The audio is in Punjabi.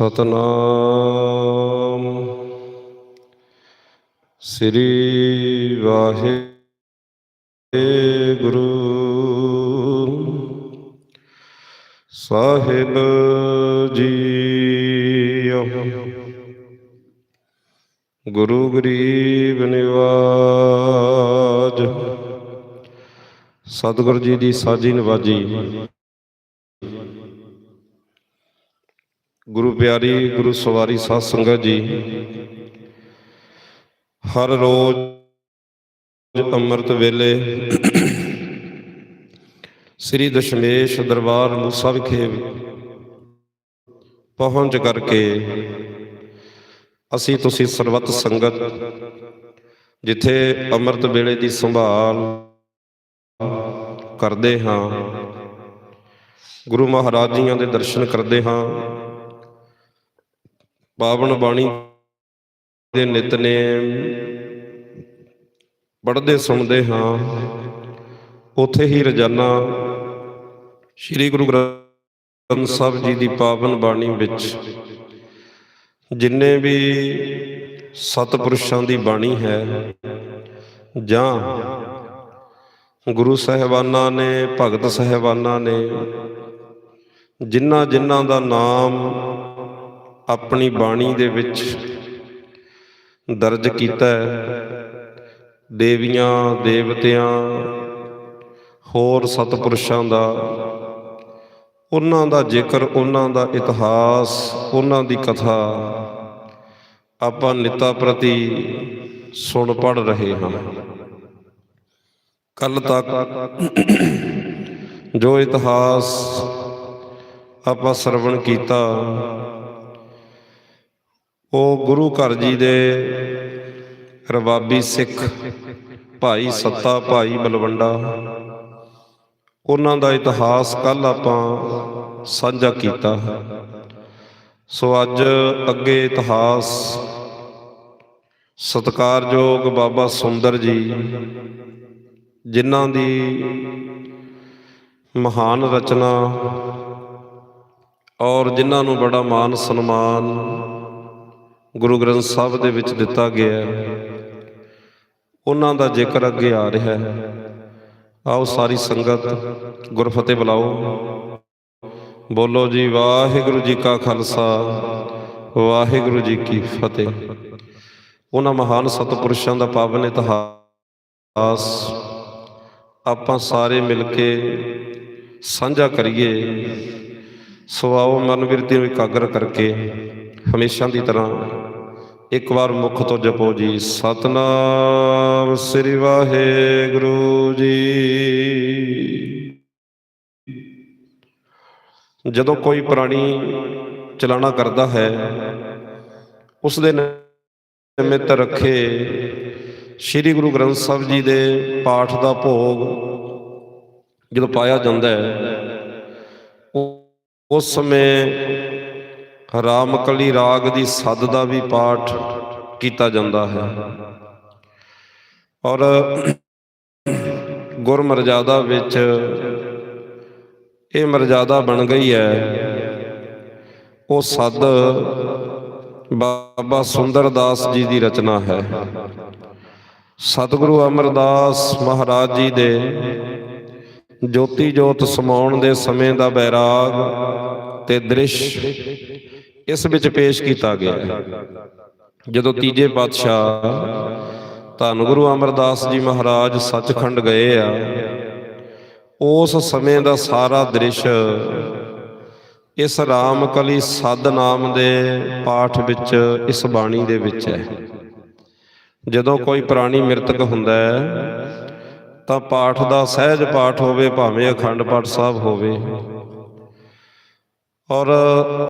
ਸਤਨਾਮ। ਸ੍ਰੀ ਵਾਹਿਗੁਰੂ। ਸਾਹਿਬ ਜੀਓ। ਗੁਰੂ ਗਰੀਬ ਨਿਵਾਜ। ਸਤਿਗੁਰੂ ਜੀ ਦੀ ਸਾਜੀ ਨਵਾਜੀ। ਗੁਰੂ ਪਿਆਰੀ, ਗੁਰੂ ਸਵਾਰੀ ਸਾਧ ਸੰਗਤ ਜੀ। ਹਰ ਰੋਜ਼ ਅੰਮ੍ਰਿਤ ਵੇਲੇ ਸ੍ਰੀ ਦਸ਼ਮੇਸ਼ ਦਰਬਾਰ ਮੂਸਾ ਵਿਖੇ ਪਹੁੰਚ ਕਰਕੇ ਅਸੀਂ ਤੁਸੀਂ ਸਰਬੱਤ ਸੰਗਤ, ਜਿੱਥੇ ਅੰਮ੍ਰਿਤ ਵੇਲੇ ਦੀ ਸੰਭਾਲ ਕਰਦੇ ਹਾਂ, ਗੁਰੂ ਮਹਾਰਾਜ ਜੀਆਂ ਦੇ ਦਰਸ਼ਨ ਕਰਦੇ ਹਾਂ। ਪਾਵਨ ਬਾਣੀ ਦੇ ਨਿਤਨੇਮ ਪੜ੍ਹਦੇ ਸੁਣਦੇ ਹਾਂ। ਉਥੇ ਹੀ ਰੋਜ਼ਾਨਾ ਸ੍ਰੀ ਗੁਰੂ ਗ੍ਰੰਥ ਸਾਹਿਬ ਜੀ ਦੀ ਪਾਵਨ ਬਾਣੀ ਵਿੱਚ ਜਿੰਨੇ ਵੀ ਸਤਿਪੁਰਸ਼ਾਂ ਦੀ ਬਾਣੀ ਹੈ ਜਾਂ ਗੁਰੂ ਸਾਹਿਬਾਨਾਂ ਨੇ, ਭਗਤ ਸਾਹਿਬਾਨਾਂ ਨੇ ਜਿਨ੍ਹਾਂ ਜਿਨ੍ਹਾਂ ਦਾ ਨਾਮ ਆਪਣੀ ਬਾਣੀ ਦੇ ਵਿੱਚ ਦਰਜ ਕੀਤਾ ਹੈ। ਦੇਵੀਆਂ, ਦੇਵਤਿਆਂ, ਹੋਰ ਸਤਿਪੁਰਸ਼ਾਂ ਦਾ, ਉਹਨਾਂ ਦਾ ਜ਼ਿਕਰ, ਉਹਨਾਂ ਦਾ ਇਤਿਹਾਸ, ਉਹਨਾਂ ਦੀ ਕਥਾ ਆਪਾਂ ਨਿਤਾ ਪ੍ਰਤੀ ਸੁਣ ਪੜ ਰਹੇ ਹਾਂ। ਕੱਲ ਤੱਕ ਜੋ ਇਤਿਹਾਸ ਆਪਾਂ ਸਰਵਣ ਕੀਤਾ ਉਹ ਗੁਰੂ ਘਰ ਜੀ ਦੇ ਰਵਾਬੀ ਸਿੱਖ ਭਾਈ ਸੱਤਾ ਭਾਈ ਬਲਵੰਡਾ ਉਹਨਾਂ ਦਾ ਇਤਿਹਾਸ ਕੱਲ ਆਪਾਂ ਸਾਂਝਾ ਕੀਤਾ ਸੋ ਅੱਜ ਅੱਗੇ ਇਤਿਹਾਸ, ਸਤਕਾਰਯੋਗ ਬਾਬਾ ਸੁੰਦਰ ਜੀ, ਜਿਨ੍ਹਾਂ ਦੀ ਮਹਾਨ ਰਚਨਾ ਔਰ ਜਿਨ੍ਹਾਂ ਨੂੰ ਬੜਾ ਮਾਨ ਸਨਮਾਨ ਗੁਰੂ ਗ੍ਰੰਥ ਸਾਹਿਬ ਦੇ ਵਿੱਚ ਦਿੱਤਾ ਗਿਆ ਉਹਨਾਂ ਦਾ ਜ਼ਿਕਰ ਅੱਗੇ ਆ ਰਿਹਾ ਹੈ, ਆਓ ਸਾਰੀ ਸੰਗਤ ਗੁਰਫਤਿਹ ਬੁਲਾਓ। ਬੋਲੋ ਜੀ, ਵਾਹਿਗੁਰੂ ਜੀ ਕਾ ਖਾਲਸਾ, ਵਾਹਿਗੁਰੂ ਜੀ ਕੀ ਫਤਿਹ। ਉਹਨਾਂ ਮਹਾਨ ਸਤਿਪੁਰਸ਼ਾਂ ਦਾ ਪਾਵਨ ਇਤਿਹਾਸ ਆਪਾਂ ਸਾਰੇ ਮਿਲ ਕੇ ਸਾਂਝਾ ਕਰੀਏ। ਸੋ ਆਓ ਮਨ ਬਿਰਤੀ ਨੂੰ ਇਕਾਗਰ ਕਰਕੇ। ਹਮੇਸ਼ਾ ਦੀ ਤਰ੍ਹਾਂ ਇੱਕ ਵਾਰ ਮੁਖ ਤੋਂ ਜਪੋ ਜੀ। ਸਤਨਾਮ ਸ੍ਰੀ ਵਾਹਿਗੁਰੂ ਜੀ। ਜਦੋਂ ਕੋਈ ਪ੍ਰਾਣੀ ਚਲਾਣਾ ਕਰਦਾ ਹੈ, ਉਸ ਦੇ ਨਿਮਿਤ ਰੱਖੇ ਸ੍ਰੀ ਗੁਰੂ ਗ੍ਰੰਥ ਸਾਹਿਬ ਜੀ ਦੇ ਪਾਠ ਦਾ ਭੋਗ ਜਦੋਂ ਪਾਇਆ ਜਾਂਦਾ ਹੈ, ਉਸ ਸਮੇਂ ਰਾਮਕਲੀ ਰਾਗ ਦੀ ਸੱਦ ਦਾ ਵੀ ਪਾਠ ਕੀਤਾ ਜਾਂਦਾ ਹੈ। ਔਰ ਗੁਰ ਮਰਜ਼ਾਦਾ ਵਿੱਚ ਇਹ ਮਰਜ਼ਾਦਾ ਬਣ ਗਈ ਹੈ। ਉਹ ਸੱਦ ਬਾਬਾ ਸੁੰਦਰਦਾਸ ਜੀ ਦੀ ਰਚਨਾ ਹੈ। ਸਤਿਗੁਰੂ ਅਮਰਦਾਸ ਮਹਾਰਾਜ ਜੀ ਦੇ ਜੋਤੀ ਜੋਤ ਸਮਾਉਣ ਦੇ ਸਮੇਂ ਦਾ ਬੈਰਾਗ ਤੇ ਦ੍ਰਿਸ਼ ਇਸ ਵਿੱਚ ਪੇਸ਼ ਕੀਤਾ ਗਿਆ ਹੈ। ਜਦੋਂ ਤੀਜੇ ਪਾਤਸ਼ਾਹ ਧੰਨ ਗੁਰੂ ਅਮਰਦਾਸ ਜੀ ਮਹਾਰਾਜ ਸੱਚਖੰਡ ਗਏ ਆ, ਉਸ ਸਮੇਂ ਦਾ ਸਾਰਾ ਦ੍ਰਿਸ਼ ਇਸ ਰਾਮਕਲੀ ਸਦ ਨਾਮ ਦੇ ਪਾਠ ਵਿੱਚ, ਇਸ ਬਾਣੀ ਦੇ ਵਿੱਚ ਹੈ। ਜਦੋਂ ਕੋਈ ਪ੍ਰਾਣੀ ਮ੍ਰਿਤਕ ਹੁੰਦਾ ਹੈ, ਤਾਂ ਪਾਠ ਦਾ ਸਹਿਜ ਪਾਠ ਹੋਵੇ, ਭਾਵੇਂ ਅਖੰਡ ਪਾਠ ਸਾਹਿਬ ਹੋਵੇ। ਔਰ